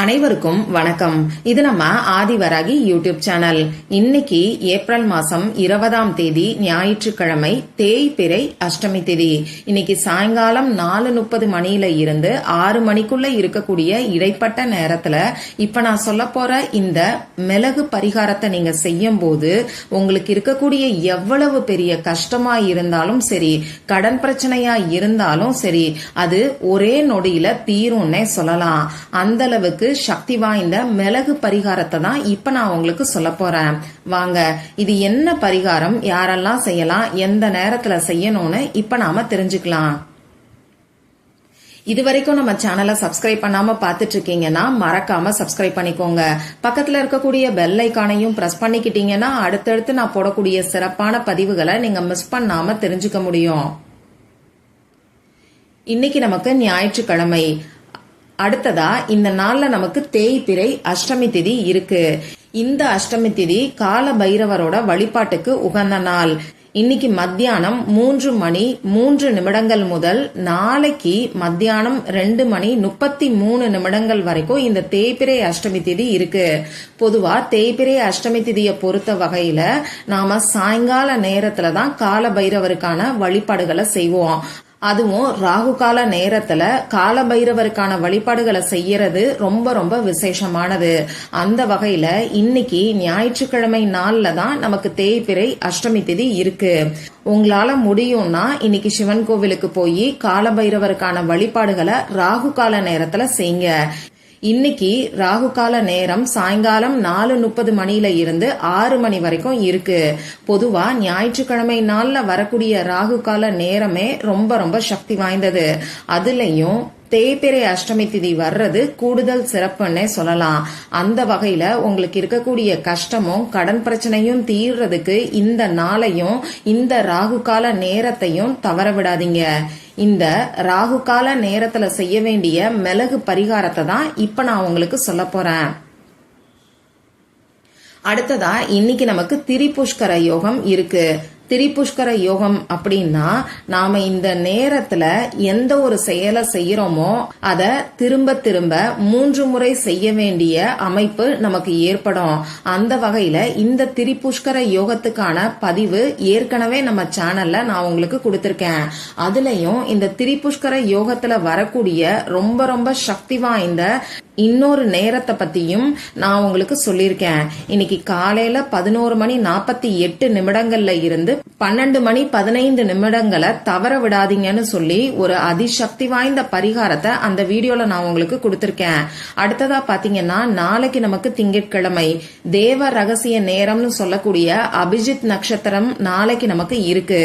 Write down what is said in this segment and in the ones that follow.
அனைவருக்கும் வணக்கம். இது நம்ம ஆதிவராகி யூடியூப் சேனல். இன்னைக்கு ஏப்ரல் மாசம் இருபதாம் தேதி ஞாயிற்றுக்கிழமை தேய்பிறை அஷ்டமி தேதி. இன்னைக்கு சாயங்காலம் நாலு முப்பது மணியில இருந்து ஆறு மணிக்குள்ள இருக்கக்கூடிய இடைப்பட்ட நேரத்துல இப்ப நான் சொல்ல போற இந்த மிளகு பரிகாரத்தை நீங்க செய்யும் போது உங்களுக்கு இருக்கக்கூடிய எவ்வளவு பெரிய கஷ்டமா இருந்தாலும் சரி கடன் பிரச்சனையா இருந்தாலும் சரி அது ஒரே நொடியில தீரும்னே சொல்லலாம். அந்த அளவுக்கு சக்தி வாய்ந்த மிளகு பரிகாரத்தை தான் இப்ப நான் உங்களுக்கு சொல்ல போறேன். வாங்க இது என்ன பரிகாரம்? யாரெல்லாம் செய்யலாம்? எந்த நேரத்துல செய்யணும்னு இப்ப நாம தெரிஞ்சுக்கலாம். இது வரைக்கும் நம்ம சேனலை சப்ஸ்கிரைப் பண்ணாம பாத்துட்டு இருக்கீங்கன்னா மறக்காம சப்ஸ்கிரைப் பண்ணிக்கோங்க. பக்கத்துல இருக்கக்கூடிய பெல் ஐக்கானையும் பிரஸ் பண்ணிக்கிட்டீங்கன்னா அடுத்தடுத்து நான் போடக்கூடிய சிறப்பான பதிவுகளை நீங்க மிஸ் பண்ணாம தெரிஞ்சுக்க முடியும். இன்னைக்கு நமக்கு ஞாயிற்றுக்கிழமை. அடுத்ததா இந்த நாள்ல நமக்கு தேய்பிறை அஷ்டமி திதி இருக்கு. இந்த அஷ்டமி திதி கால பைரவரோட வழிபாட்டுக்கு உகந்த நாள். இன்னைக்கு மத்தியானம் மூன்று மணி மூன்று நிமிடங்கள் முதல் நாளைக்கு மத்தியானம் ரெண்டு மணி முப்பத்தி மூணு நிமிடங்கள் வரைக்கும் இந்த தேய்பிரை அஷ்டமி திதி இருக்கு. பொதுவா தேய்பிரை அஷ்டமி திதியை பொறுத்த வகையில நாம சாயங்கால நேரத்துல தான் கால பைரவருக்கான வழிபாடுகளை செய்வோம். அதுவும் ராகு கால நேரத்துல கால பைரவருக்கான வழிபாடுகளை செய்யறது ரொம்ப ரொம்ப விசேஷமானது. அந்த வகையில இன்னைக்கு ஞாயிற்றுக்கிழமை நாள்ல தான் நமக்கு தேய்பிறை அஷ்டமி திதி இருக்கு. உங்களால முடியும்னா இன்னைக்கு சிவன் கோவிலுக்கு போய் கால பைரவருக்கான வழிபாடுகளை ராகு கால நேரத்துல செய்யுங்க. இன்னைக்கு ராகு கால நேரம் சாயங்காலம் நாலு முப்பது மணியில இருந்து ஆறு மணி வரைக்கும் இருக்கு. பொதுவா ஞாயிற்றுக்கிழமை நாள்ல வரக்கூடிய ராகு கால நேரமே ரொம்ப ரொம்ப சக்தி வாய்ந்தது. அதுலயும் தேய்பிறை அஷ்டமி திதி வர்றது கூடுதல் சிறப்புன்னே சொல்லலாம். அந்த வகையில உங்களுக்கு இருக்கக்கூடிய கஷ்டமும் கடன் பிரச்சனையும் தீர்றதுக்கு இந்த நாளையும் இந்த ராகு கால நேரத்தையும் தவற விடாதீங்க. இந்த ராகு கால நேரத்துல செய்ய வேண்டிய மிளகு பரிகாரத்தை தான் இப்ப நான் உங்களுக்கு சொல்ல போறேன். அடுத்ததா இன்னைக்கு நமக்கு திரிபுஷ்கர யோகம் இருக்கு. திரிபுஷ்கர யோகம் அப்படின்னா நாம இந்த நேரத்துல எந்த ஒரு செயலை செய்யறோமோ அத திரும்ப திரும்ப மூன்று முறை செய்ய வேண்டிய அமைப்பு நமக்கு ஏற்படும். அந்த வகையில இந்த திரிபுஷ்கர யோகத்துக்கான பதிவு ஏற்கனவே நம்ம சேனல்ல நான் உங்களுக்கு கொடுத்திருக்கேன். அதுலயும் இந்த திரிபுஷ்கர யோகத்துல வரக்கூடிய ரொம்ப ரொம்ப சக்தி வாய்ந்த இன்னொரு நேரத்தை பத்தியும் நான் உங்களுக்கு சொல்லியிருக்கேன். இன்னைக்கு காலையில பதினோரு மணி நாற்பத்தி எட்டு நிமிடங்கள்ல இருந்து பன்னெண்டு மணி பதினைந்து நிமிடங்களை தவற விடாதீங்கன்னு சொல்லி ஒரு அதிசக்தி வாய்ந்த பரிகாரத்தை அந்த வீடியோல நான் உங்களுக்கு கொடுத்திருக்கேன். அடுத்ததா பாத்தீங்கன்னா நாளைக்கு நமக்கு திங்கட்கிழமை. தேவ ரகசிய நேரம்னு சொல்லக்கூடிய அபிஜித் நட்சத்திரம் நாளைக்கு நமக்கு இருக்கு.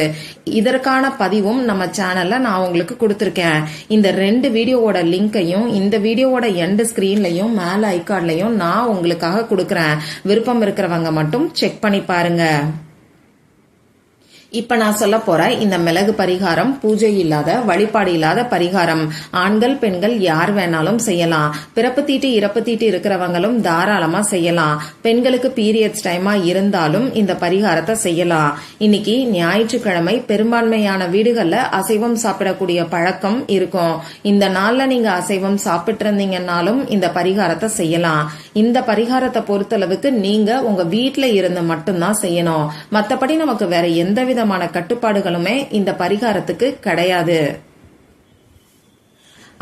இதற்கான பதிவும் நம்ம சேனல்ல நான் உங்களுக்கு கொடுத்திருக்கேன். இந்த ரெண்டு வீடியோவோட லிங்கையும் இந்த வீடியோவோட எண்டு ஸ்க்ரீன்லையும் மேல ஐகார்ட்லையும் நான் உங்களுக்காக கொடுக்குறேன். விருப்பம் இருக்கிறவங்க மட்டும் செக் பண்ணி பாருங்க. இப்ப நான் சொல்ல போற இந்த மிளகு பரிகாரம் பூஜை இல்லாத வழிபாடு இல்லாத பரிகாரம். ஆண்கள் பெண்கள் யார் வேணாலும் செய்யலாம். பிறப்பு தீட்டு இறப்பு தீட்டு இருக்கிறவங்களும் தாராளமா செய்யலாம். பெண்களுக்கு பீரியட்ஸ் டைமா இருந்தாலும் இந்த பரிகாரத்தை செய்யலாம். இன்னைக்கு ஞாயிற்றுக்கிழமை பெரும்பான்மையான வீடுகள்ல அசைவம் சாப்பிடக்கூடிய பழக்கம் இருக்கும். இந்த நாள்ல நீங்க அசைவம் சாப்பிட்டு இருந்தீங்கன்னாலும் இந்த பரிகாரத்தை செய்யலாம். இந்த பரிகாரத்தை பொறுத்தளவுக்கு நீங்க உங்க வீட்டுல இருந்து மட்டும்தான் செய்யணும். மத்தபடி நமக்கு வேற எந்த விதமான கட்டுப்பாடுகளுமே இந்த பரிகாரத்துக்கு கிடையாது.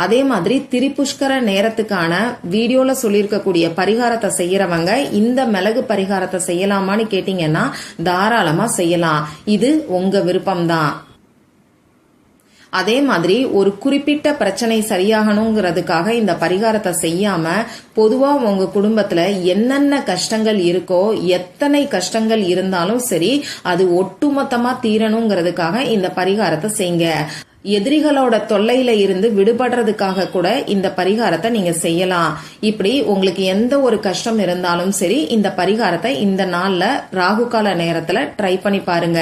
அதே மாதிரி திரிபுஷ்கர நேரத்துக்கான வீடியோல சொல்லியிருக்கக்கூடிய பரிகாரத்தை செய்யறவங்க இந்த மிளகு பரிகாரத்தை செய்யலாமான்னு கேட்டீங்கன்னா தாராளமா செய்யலாம். இது உங்க விருப்பம்தான். அதே மாதிரி ஒரு குறிப்பிட்ட பிரச்சனை சரியாகணுங்கிறதுக்காக இந்த பரிகாரத்தை செய்யாம பொதுவா உங்க குடும்பத்துல என்னென்ன கஷ்டங்கள் இருக்கோ எத்தனை கஷ்டங்கள் இருந்தாலும் சரி அது ஒட்டுமொத்தமா தீரணுங்கிறதுக்காக இந்த பரிகாரத்தை செய்யுங்க. எதிரிகளோட தொல்லையில இருந்து விடுபடுறதுக்காக கூட இந்த பரிகாரத்தை நீங்க செய்யலாம். இப்படி உங்களுக்கு எந்த ஒரு கஷ்டம் இருந்தாலும் சரி இந்த பரிகாரத்தை இந்த நாள்ல ராகு கால நேரத்துல ட்ரை பண்ணி பாருங்க.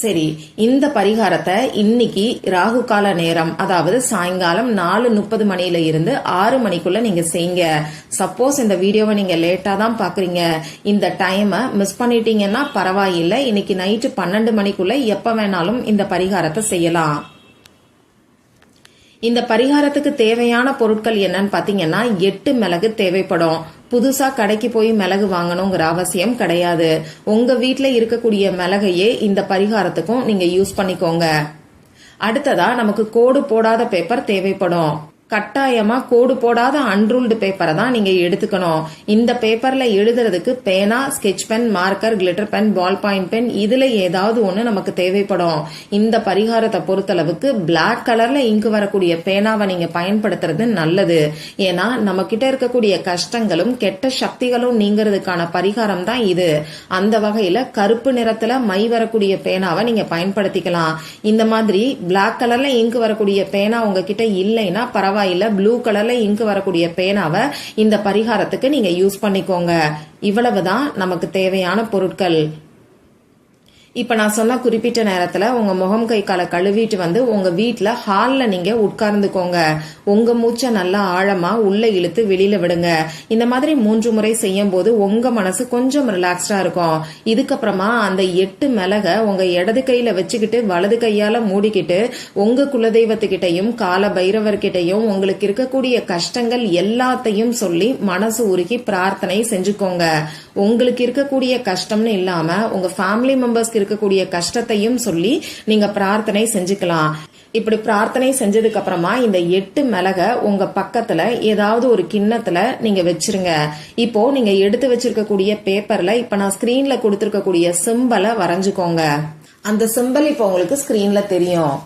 சரி இந்த பரிகாரத்தை இன்னைக்கு ராகு கால நேரம் அதாவது சாயங்காலம் நாலு முப்பது மணியில இருந்து ஆறு மணிக்குள்ள நீங்க செய்யுங்க. சப்போஸ் இந்த வீடியோவை நீங்க லேட்டா தான் பாக்குறீங்க. இந்த டைமை மிஸ் பண்ணிட்டீங்கன்னா பரவாயில்லை. இன்னைக்கு நைட்டு பன்னெண்டு மணிக்குள்ள எப்ப வேணாலும் இந்த பரிகாரத்தை செய்யலாம். இந்த பரிகாரத்துக்கு தேவையான பொருட்கள் என்னன்னு பாத்தீங்கன்னா எட்டு மிளகு தேவைப்படும். புதுசா கடைக்கு போய் மிளகு வாங்கணுங்கிற அவசியம் கிடையாது. உங்க வீட்டில் இருக்கக்கூடிய மிளகையே இந்த பரிகாரத்துக்கும் நீங்க யூஸ் பண்ணிக்கோங்க. அடுத்ததா நமக்கு கோடு போடாத பேப்பர் தேவைப்படும். கட்டாயமா கோடு போடாத அன்ரூல்டு பேப்பரை தான் நீங்க எடுத்துக்கணும். இந்த பேப்பர்ல எழுதுறதுக்கு பேனா sketch pen marker glitter pen ball point pen இதுல ஏதாவது ஒண்ணு நமக்கு தேவைப்படும். இந்த பரிகாரத்தை பொறுத்தளவுக்கு பிளாக் கலர்ல இங்கு வரக்கூடிய பேனாவை நீங்க பயன்படுத்துறது நல்லது. ஏன்னா நம்ம கிட்ட இருக்கக்கூடிய கஷ்டங்களும் கெட்ட சக்திகளும் நீங்கிறதுக்கான பரிகாரம் தான் இது. அந்த வகையில கருப்பு நிறத்துல மை வரக்கூடிய பேனாவை நீங்க பயன்படுத்திக்கலாம். இந்த மாதிரி பிளாக் கலர்ல இங்கு வரக்கூடிய பேனா உங்ககிட்ட இல்லைன்னா பரவாயில்ல. ப்ளூ கலர்ல இங்கு வரக்கூடிய பேனாவை இந்த பரிகாரத்துக்கு நீங்க யூஸ் பண்ணிக்கோங்க. இவ்வளவுதான் நமக்கு தேவையான பொருட்கள். இப்ப நான் சொன்ன குறிப்பிட்ட நேரத்துல உங்க முகம் கை காலை கழுவிட்டு வந்து உங்க வீட்டில் ஹால்ல நீங்க உட்கார்ந்துக்கோங்க. உங்க மூச்சை நல்லா ஆழமா உள்ள இழுத்து வெளியில விடுங்க. இந்த மாதிரி மூன்று முறை செய்யும் போது உங்க மனசு கொஞ்சம் ரிலாக்ஸ்டா இருக்கும். இதுக்கப்புறமா அந்த எட்டு மிளக உங்க இடது கையில வச்சுக்கிட்டு வலது கையால மூடிக்கிட்டு உங்க குலதெய்வத்துக்கிட்டையும் கால பைரவர்கிட்டையும் உங்களுக்கு இருக்கக்கூடிய கஷ்டங்கள் எல்லாத்தையும் சொல்லி மனசு உருகி பிரார்த்தனை செஞ்சுக்கோங்க. உங்களுக்கு இருக்கக்கூடிய கஷ்டம்னு இல்லாம உங்க ஃபேமிலி மெம்பர்ஸ்க்கு இருக்கக்கூடிய கஷ்டத்தையும் சொல்லி நீங்க பிரார்த்தனை செஞ்சுக்கலாம். இப்படி பிரார்த்தனை செஞ்சதுக்கு அப்புறமா இந்த எட்டு மிளக உங்க பக்கத்துல ஏதாவது ஒரு கிண்ணத்துல நீங்க வச்சிருங்க. இப்போ நீங்க எடுத்து வச்சிருக்கக்கூடிய பேப்பர்ல இப்ப நான் ஸ்கிரீன்ல கொடுத்திருக்கக்கூடிய சிம்பலை வரைஞ்சுக்கோங்க. அந்த சிம்பல் இப்போ உங்களுக்கு ஸ்கிரீன்ல தெரியும்.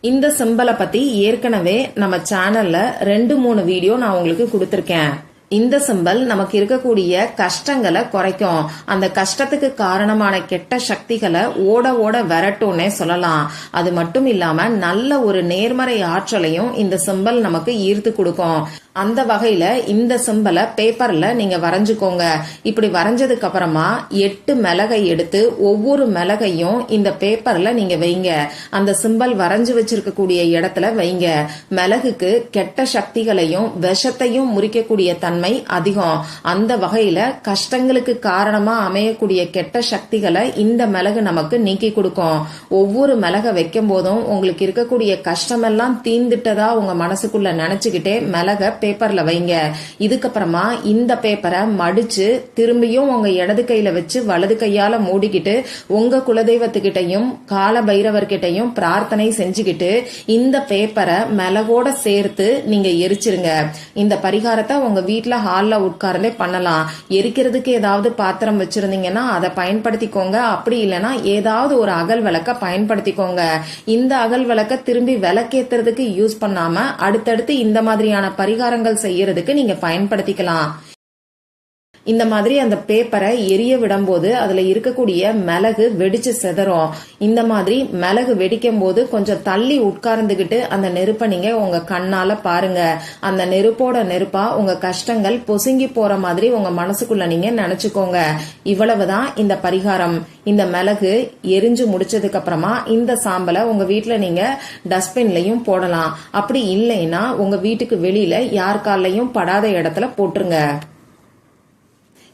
இந்த சிம்பலை பத்தி ஏற்கனவே நம்ம சேனல்ல ரெண்டு மூணு வீடியோ நான் உங்களுக்கு கொடுத்திருக்கேன். இந்த சிம்பல் நமக்கு இருக்கக்கூடிய கஷ்டங்களை குறைக்கும். அந்த கஷ்டத்துக்கு காரணமான கெட்ட சக்திகளை ஓட ஓட விரட்டும்னே சொல்லலாம். அது மட்டும் இல்லாம நல்ல ஒரு நேர்மறை ஆற்றலையும் இந்த சிம்பல் நமக்கு ஈர்த்து கொடுக்கும். அந்த வகையில இந்த சிம்பலை பேப்பர்ல நீங்க வரைஞ்சுக்கோங்க. இப்படி வரைஞ்சதுக்கு அப்புறமா எட்டு மிளகை எடுத்து ஒவ்வொரு மிளகையும் இந்த பேப்பர்ல நீங்க வைங்க. அந்த சிம்பல் வரைஞ்சு வச்சிருக்கக்கூடிய இடத்துல வைங்க. மிளகுக்கு கெட்ட சக்திகளையும் விஷத்தையும் முறிக்கக்கூடிய தன்மை அதிகம். அந்த வகையில கஷ்டங்களுக்கு காரணமா அமையக்கூடிய கெட்ட சக்திகளை இந்த மிளகு நமக்கு நீக்கி கொடுக்கும். ஒவ்வொரு மிளகை வைக்கும் போதும் உங்களுக்கு இருக்கக்கூடிய கஷ்டமெல்லாம் தீந்துட்டதா உங்க மனசுக்குள்ள நினைச்சுக்கிட்டே மிளக பேப்பர்ல வைங்க. இதுக்கப்புறமா இந்த பேப்பரை மடிச்சு திரும்பியும் உங்க இடது கையில வச்சு வலது கையால மூடிக்கிட்டு உங்க குலதெய்வத்துக்கிட்டையும் கால பைரவர்கிட்டையும் பிரார்த்தனை செஞ்சுக்கிட்டு இந்த பேப்பரை மிளகோட சேர்த்து நீங்க எரிச்சிருங்க. இந்த பரிகாரத்தை உங்க வீட்டுல ஹால்ல உட்கார்ந்தே பண்ணலாம். எரிக்கிறதுக்கு ஏதாவது பாத்திரம் வச்சிருந்தீங்கன்னா அதை பயன்படுத்திக்கோங்க. அப்படி இல்லைன்னா ஏதாவது ஒரு அகல் விளக்க பயன்படுத்திக்கோங்க. இந்த அகல் விளக்க திரும்பி விளக்கேத்துறதுக்கு யூஸ் பண்ணாம அடுத்தடுத்து இந்த மாதிரியான பரிகாரங்கள் செய்யறதுக்கு நீங்க பயன்படுத்திக்கலாம். இந்த மாதிரி அந்த பேப்பரை எரிய விடும்போது அதுல இருக்கக்கூடிய மிளகு வெடிச்சு செதறும். இந்த மாதிரி மிளகு வெடிக்கும் போது கொஞ்சம் தள்ளி உட்கார்ந்துகிட்டு அந்த நெருப்பை நீங்க உங்க கண்ணால பாருங்க. அந்த நெருப்போட நெருப்பா உங்க கஷ்டங்கள் பொசுங்கி போற மாதிரி உங்க மனசுக்குள்ள நீங்க நினைச்சுக்கோங்க. இவ்வளவுதான் இந்த பரிகாரம். இந்த மிளகு எரிஞ்சு முடிச்சதுக்கு அப்புறமா இந்த சாம்பலை உங்க வீட்டுல நீங்க டஸ்ட்பின்லயும் போடலாம். அப்படி இல்லைன்னா உங்க வீட்டுக்கு வெளியில யார் காலையும் படாத இடத்துல போட்டுருங்க.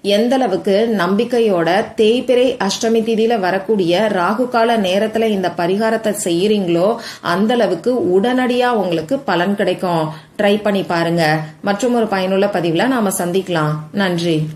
எந்த அளவுக்கு நம்பிக்கையோட தேய்பிறை அஷ்டமி திதியில வரக்கூடிய ராகு கால நேரத்துல இந்த பரிகாரத்தை செய்யறீங்களோ அந்த அளவுக்கு உடனடியா உங்களுக்கு பலன் கிடைக்கும். ட்ரை பண்ணி பாருங்க. மற்றும் ஒரு பயனுள்ள பதிவுல நாம சந்திக்கலாம். நன்றி.